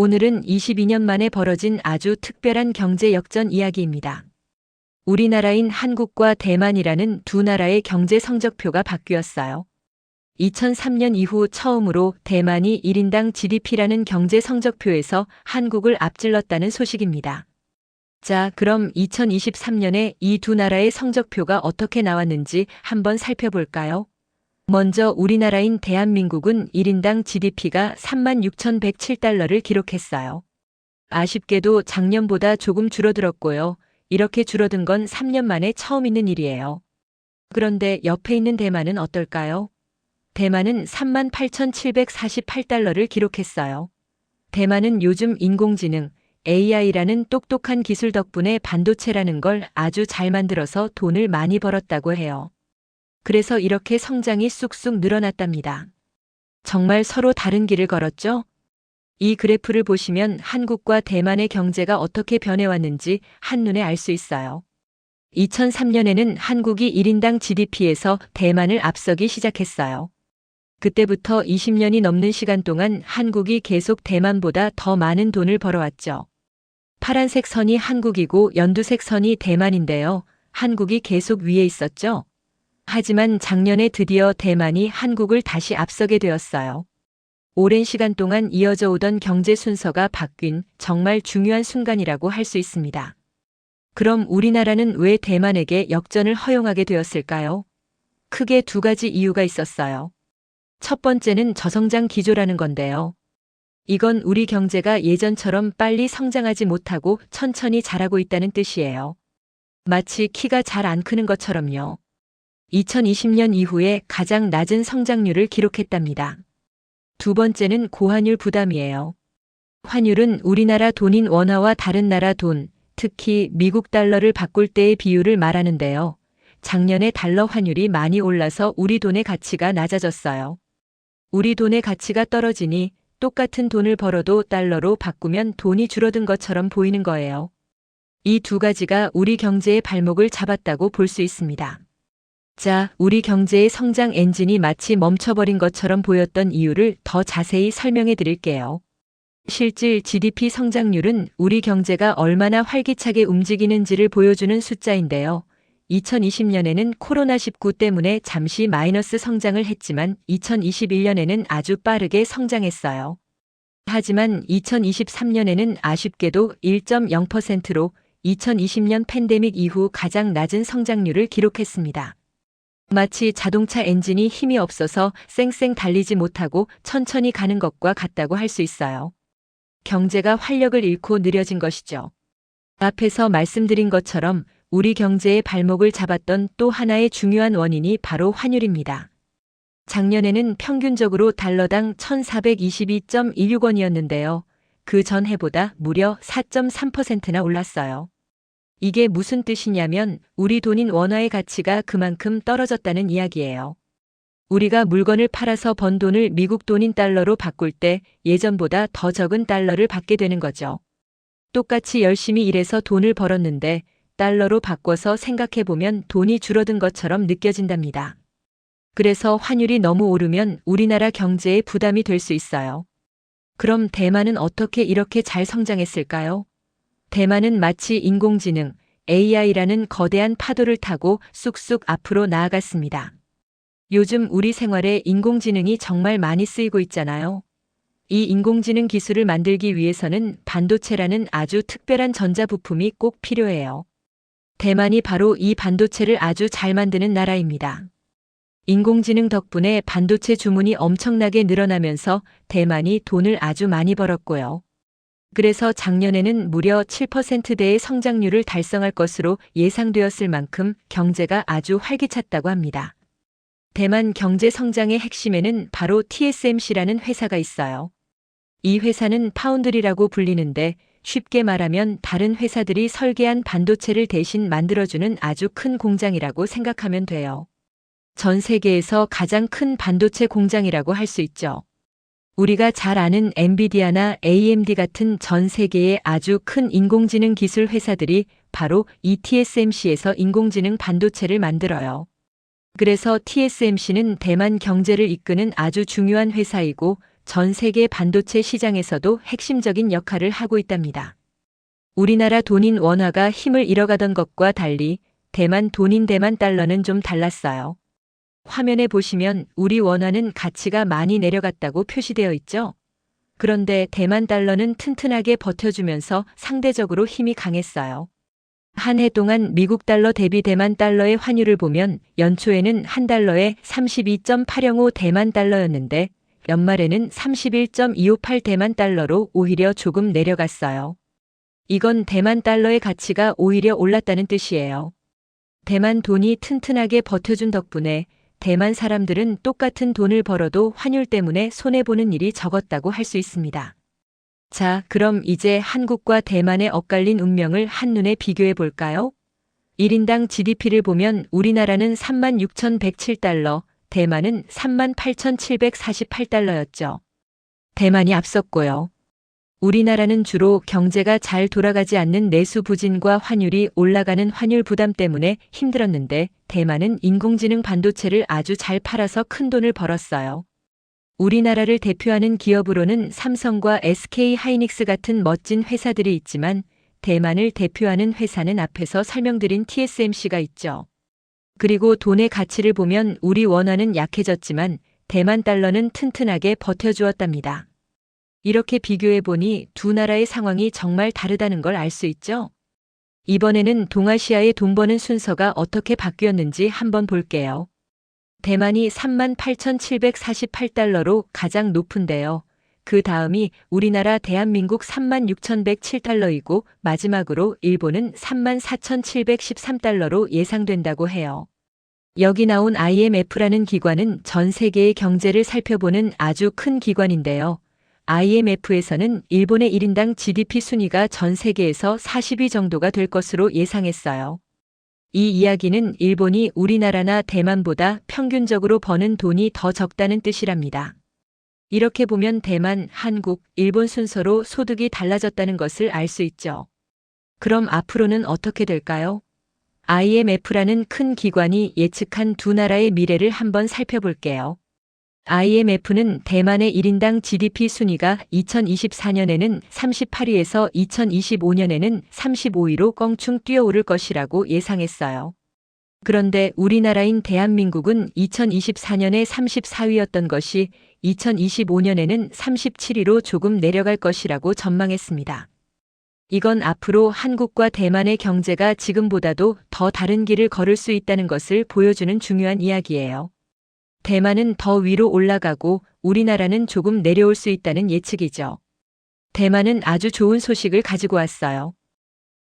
오늘은 22년 만에 벌어진 아주 특별한 경제 역전 이야기입니다. 우리나라인 한국과 대만이라는 두 나라의 경제 성적표가 바뀌었어요. 2003년 이후 처음으로 대만이 1인당 GDP라는 경제 성적표에서 한국을 앞질렀다는 소식입니다. 자, 그럼 2023년에 이 두 나라의 성적표가 어떻게 나왔는지 한번 살펴볼까요? 먼저 우리나라인 대한민국은 1인당 GDP가 36,107달러를 기록했어요. 아쉽게도 작년보다 조금 줄어들었고요. 이렇게 줄어든 건 3년 만에 처음 있는 일이에요. 그런데 옆에 있는 대만은 어떨까요? 대만은 38,748달러를 기록했어요. 대만은 요즘 인공지능, AI라는 똑똑한 기술 덕분에 반도체라는 걸 아주 잘 만들어서 돈을 많이 벌었다고 해요. 그래서 이렇게 성장이 쑥쑥 늘어났답니다. 정말 서로 다른 길을 걸었죠? 이 그래프를 보시면 한국과 대만의 경제가 어떻게 변해왔는지 한눈에 알 수 있어요. 2003년에는 한국이 1인당 GDP에서 대만을 앞서기 시작했어요. 그때부터 20년이 넘는 시간 동안 한국이 계속 대만보다 더 많은 돈을 벌어왔죠. 파란색 선이 한국이고 연두색 선이 대만인데요. 한국이 계속 위에 있었죠. 하지만 작년에 드디어 대만이 한국을 다시 앞서게 되었어요. 오랜 시간 동안 이어져 오던 경제 순서가 바뀐 정말 중요한 순간이라고 할 수 있습니다. 그럼 우리나라는 왜 대만에게 역전을 허용하게 되었을까요? 크게 두 가지 이유가 있었어요. 첫 번째는 저성장 기조라는 건데요. 이건 우리 경제가 예전처럼 빨리 성장하지 못하고 천천히 자라고 있다는 뜻이에요. 마치 키가 잘 안 크는 것처럼요. 2020년 이후에 가장 낮은 성장률을 기록했답니다. 두 번째는 고환율 부담이에요. 환율은 우리나라 돈인 원화와 다른 나라 돈, 특히 미국 달러를 바꿀 때의 비율을 말하는데요. 작년에 달러 환율이 많이 올라서 우리 돈의 가치가 낮아졌어요. 우리 돈의 가치가 떨어지니 똑같은 돈을 벌어도 달러로 바꾸면 돈이 줄어든 것처럼 보이는 거예요. 이 두 가지가 우리 경제의 발목을 잡았다고 볼 수 있습니다. 자, 우리 경제의 성장 엔진이 마치 멈춰버린 것처럼 보였던 이유를 더 자세히 설명해 드릴게요. 실질 GDP 성장률은 우리 경제가 얼마나 활기차게 움직이는지를 보여주는 숫자인데요. 2020년에는 코로나19 때문에 잠시 마이너스 성장을 했지만 2021년에는 아주 빠르게 성장했어요. 하지만 2023년에는 아쉽게도 1.0%로 2020년 팬데믹 이후 가장 낮은 성장률을 기록했습니다. 마치 자동차 엔진이 힘이 없어서 쌩쌩 달리지 못하고 천천히 가는 것과 같다고 할 수 있어요. 경제가 활력을 잃고 느려진 것이죠. 앞에서 말씀드린 것처럼 우리 경제의 발목을 잡았던 또 하나의 중요한 원인이 바로 환율입니다. 작년에는 평균적으로 달러당 1422.16원이었는데요. 그 전해보다 무려 4.3%나 올랐어요. 이게 무슨 뜻이냐면 우리 돈인 원화의 가치가 그만큼 떨어졌다는 이야기예요. 우리가 물건을 팔아서 번 돈을 미국 돈인 달러로 바꿀 때 예전보다 더 적은 달러를 받게 되는 거죠. 똑같이 열심히 일해서 돈을 벌었는데 달러로 바꿔서 생각해보면 돈이 줄어든 것처럼 느껴진답니다. 그래서 환율이 너무 오르면 우리나라 경제에 부담이 될 수 있어요. 그럼 대만은 어떻게 이렇게 잘 성장했을까요? 대만은 마치 인공지능, AI라는 거대한 파도를 타고 쑥쑥 앞으로 나아갔습니다. 요즘 우리 생활에 인공지능이 정말 많이 쓰이고 있잖아요. 이 인공지능 기술을 만들기 위해서는 반도체라는 아주 특별한 전자부품이 꼭 필요해요. 대만이 바로 이 반도체를 아주 잘 만드는 나라입니다. 인공지능 덕분에 반도체 주문이 엄청나게 늘어나면서 대만이 돈을 아주 많이 벌었고요. 그래서 작년에는 무려 7%대의 성장률을 달성할 것으로 예상되었을 만큼 경제가 아주 활기찼다고 합니다. 대만 경제 성장의 핵심에는 바로 TSMC라는 회사가 있어요. 이 회사는 파운드리라고 불리는데 쉽게 말하면 다른 회사들이 설계한 반도체를 대신 만들어주는 아주 큰 공장이라고 생각하면 돼요. 전 세계에서 가장 큰 반도체 공장이라고 할 수 있죠. 우리가 잘 아는 엔비디아나 AMD 같은 전 세계의 아주 큰 인공지능 기술 회사들이 바로 이 TSMC에서 인공지능 반도체를 만들어요. 그래서 TSMC는 대만 경제를 이끄는 아주 중요한 회사이고 전 세계 반도체 시장에서도 핵심적인 역할을 하고 있답니다. 우리나라 돈인 원화가 힘을 잃어가던 것과 달리 대만 돈인 대만 달러는 좀 달랐어요. 화면에 보시면 우리 원화는 가치가 많이 내려갔다고 표시되어 있죠. 그런데 대만 달러는 튼튼하게 버텨주면서 상대적으로 힘이 강했어요. 한 해 동안 미국 달러 대비 대만 달러의 환율을 보면 연초에는 한 달러에 32.805 대만 달러였는데 연말에는 31.258 대만 달러로 오히려 조금 내려갔어요. 이건 대만 달러의 가치가 오히려 올랐다는 뜻이에요. 대만 돈이 튼튼하게 버텨준 덕분에 대만 사람들은 똑같은 돈을 벌어도 환율 때문에 손해보는 일이 적었다고 할 수 있습니다. 자, 그럼 이제 한국과 대만의 엇갈린 운명을 한눈에 비교해 볼까요? 1인당 GDP를 보면 우리나라는 36,107달러, 대만은 38,748달러였죠. 대만이 앞섰고요. 우리나라는 주로 경제가 잘 돌아가지 않는 내수 부진과 환율이 올라가는 환율 부담 때문에 힘들었는데 대만은 인공지능 반도체를 아주 잘 팔아서 큰 돈을 벌었어요. 우리나라를 대표하는 기업으로는 삼성과 SK 하이닉스 같은 멋진 회사들이 있지만 대만을 대표하는 회사는 앞에서 설명드린 TSMC가 있죠. 그리고 돈의 가치를 보면 우리 원화는 약해졌지만 대만 달러는 튼튼하게 버텨주었답니다. 이렇게 비교해 보니 두 나라의 상황이 정말 다르다는 걸 알 수 있죠? 이번에는 동아시아의 돈 버는 순서가 어떻게 바뀌었는지 한번 볼게요. 대만이 38,748달러로 가장 높은데요. 그 다음이 우리나라 대한민국 36,107달러이고 마지막으로 일본은 34,713달러로 예상된다고 해요. 여기 나온 IMF라는 기관은 전 세계의 경제를 살펴보는 아주 큰 기관인데요. IMF에서는 일본의 1인당 GDP 순위가 전 세계에서 40위 정도가 될 것으로 예상했어요. 이 이야기는 일본이 우리나라나 대만보다 평균적으로 버는 돈이 더 적다는 뜻이랍니다. 이렇게 보면 대만, 한국, 일본 순서로 소득이 달라졌다는 것을 알 수 있죠. 그럼 앞으로는 어떻게 될까요? IMF라는 큰 기관이 예측한 두 나라의 미래를 한번 살펴볼게요. IMF는 대만의 1인당 GDP 순위가 2024년에는 38위에서 2025년에는 35위로 껑충 뛰어오를 것이라고 예상했어요. 그런데 우리나라인 대한민국은 2024년에 34위였던 것이 2025년에는 37위로 조금 내려갈 것이라고 전망했습니다. 이건 앞으로 한국과 대만의 경제가 지금보다도 더 다른 길을 걸을 수 있다는 것을 보여주는 중요한 이야기예요. 대만은 더 위로 올라가고 우리나라는 조금 내려올 수 있다는 예측이죠. 대만은 아주 좋은 소식을 가지고 왔어요.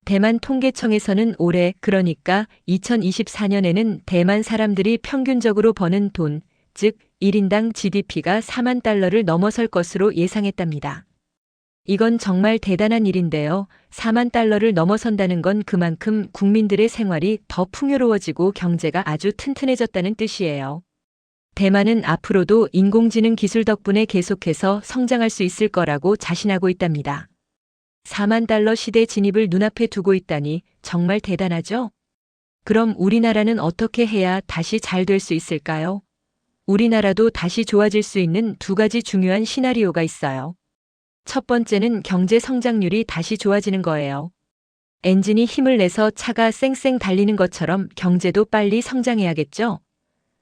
대만 통계청에서는 올해 그러니까 2024년에는 대만 사람들이 평균적으로 버는 돈, 즉 1인당 GDP가 4만 달러를 넘어설 것으로 예상했답니다. 이건 정말 대단한 일인데요. 4만 달러를 넘어선다는 건 그만큼 국민들의 생활이 더 풍요로워지고 경제가 아주 튼튼해졌다는 뜻이에요. 대만은 앞으로도 인공지능 기술 덕분에 계속해서 성장할 수 있을 거라고 자신하고 있답니다. 4만 달러 시대 진입을 눈앞에 두고 있다니 정말 대단하죠? 그럼 우리나라는 어떻게 해야 다시 잘 될 수 있을까요? 우리나라도 다시 좋아질 수 있는 두 가지 중요한 시나리오가 있어요. 첫 번째는 경제 성장률이 다시 좋아지는 거예요. 엔진이 힘을 내서 차가 쌩쌩 달리는 것처럼 경제도 빨리 성장해야겠죠?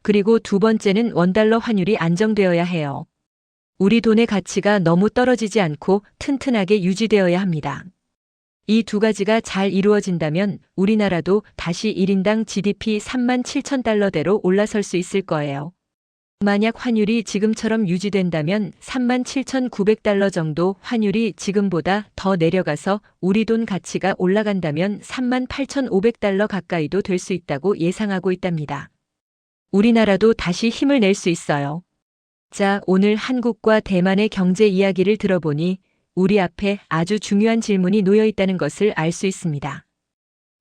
그리고 두 번째는 원달러 환율이 안정되어야 해요. 우리 돈의 가치가 너무 떨어지지 않고 튼튼하게 유지되어야 합니다. 이 두 가지가 잘 이루어진다면 우리나라도 다시 1인당 GDP 3만 7천 달러대로 올라설 수 있을 거예요. 만약 환율이 지금처럼 유지된다면 3만 7,900달러 정도 환율이 지금보다 더 내려가서 우리 돈 가치가 올라간다면 3만 8,500달러 가까이도 될 수 있다고 예상하고 있답니다. 우리나라도 다시 힘을 낼 수 있어요. 자, 오늘 한국과 대만의 경제 이야기를 들어보니 우리 앞에 아주 중요한 질문이 놓여 있다는 것을 알 수 있습니다.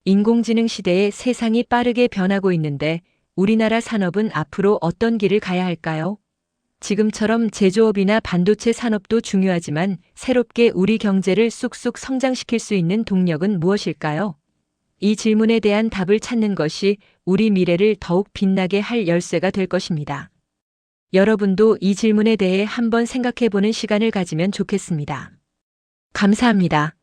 인공지능 시대에 세상이 빠르게 변하고 있는데 우리나라 산업은 앞으로 어떤 길을 가야 할까요? 지금처럼 제조업이나 반도체 산업도 중요하지만 새롭게 우리 경제를 쑥쑥 성장시킬 수 있는 동력은 무엇일까요? 이 질문에 대한 답을 찾는 것이 우리 미래를 더욱 빛나게 할 열쇠가 될 것입니다. 여러분도 이 질문에 대해 한번 생각해 보는 시간을 가지면 좋겠습니다. 감사합니다.